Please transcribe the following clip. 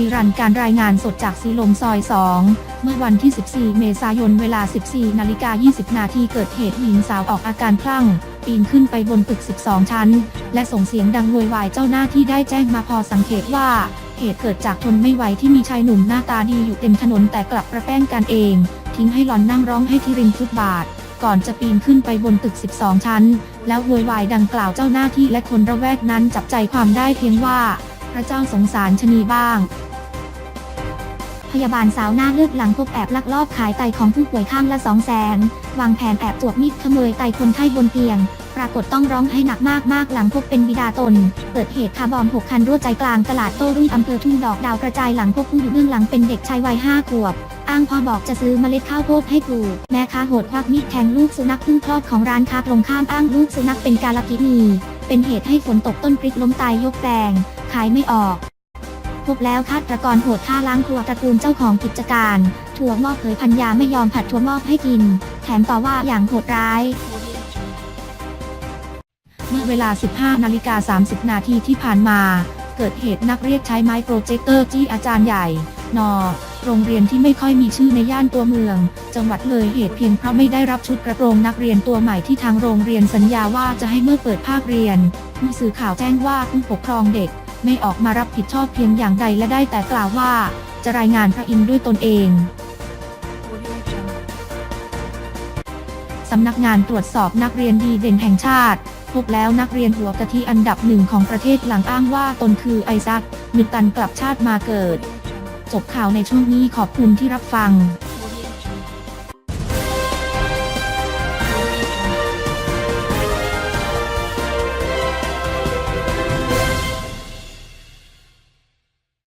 รีรันการรายงานสดจากสีลมซอย 2 เมื่อวันที่ 14 เมษายนเวลา 14 นาฬิกา 20 นาทีเกิดเหตุหญิงสาวออกอาการคลั่ง ปีนขึ้นไปบนตึก 12 ชั้น และส่งเสียงดังโวยวายเจ้าหน้าที่ได้แจ้งมาพอสังเกตว่า เหตุเกิดจากทนไม่ไหวที่มีชายหนุ่มหน้าตาดีอยู่เต็มถนนแต่กลับประแป้งกันเอง ทิ้งให้หลอนนั่งร้องให้ที่ริมฟุตบาทก่อนจะปีนขึ้นไปบนตึก 12 ชั้น แล้วโวยวายดังกล่าวเจ้าหน้าที่และคนระแวกนั้นจับใจความได้เพียงว่า พระเจ้าสงสารชะนีบ้าง พยาบาลสาวหน้าเลือดหลังพบแอบลักลอบขายไตของผู้ป่วยข้างละ2 0 0แสนวางแผนแอบจวบมีดขโมยไตคนไข้บนเตียง ปรากฏต้องร้องให้หนักมากมากๆหลังพบเป็นบิดาตน เกิดเหตุคาร์บอม6คันรั่วใจกลางตลาดโต้รุ่งอำเภอทุ่งดอกดาวกระจายหลังพบผู้อยู่เบื้องหลังเป็นเด็กชายวัย5ขวบ อ้างพ่อบอกจะซื้อเมล็ดข้าวโพดให้ปลูกแม่ค้าโหดควักมีดแทงลูกสุนัขเพิ่งคลอดของร้านค้าตรงข้ามอ้างลูกสุนัขเป็นกาลกินีเป็นเหตุให้ฝนตกต้นพริกล้มตายยกแปลงขายไม่ออก บแล้วฆาตกรโหดฆ่าล้างครัวตระกูลเจ้าของกิจการ ถั่วงอกเผยพันยาไม่ยอมผัดถั่วงอกให้กิน แถมต่อว่าอย่างโหดร้าย เมื่อเวลา 15 นาฬิกา 30 นาทีที่ผ่านมา เกิดเหตุนักเรียนใช้ไม้โปรเจคเตอร์จี้อาจารย์ใหญ่ นอ โรงเรียนที่ไม่ค่อยมีชื่อในย่านตัวเมือง จังหวัดเลยเหตุเพียงเพราะไม่ได้รับชุดกระโปรงนักเรียนตัวใหม่ที่ทางโรงเรียนสัญญาว่าจะให้เมื่อเปิดภาคเรียนผู้สื่อข่าวแจ้งว่าผู้ปกครองเด็ก ไม่ออกมารับผิดชอบเพียงอย่างใดและได้แต่กล่าวว่า จะรายงานพระอินทร์ด้วยตนเอง สำนักงานตรวจสอบนักเรียนดีเด่นแห่งชาติ พบแล้วนักเรียนหัวกะทิอันดับหนึ่งของประเทศหลังอ้างว่าตนคือไอซักนิวตันกลับชาติมาเกิด จบข่าวในช่วงนี้ขอบคุณที่รับฟัง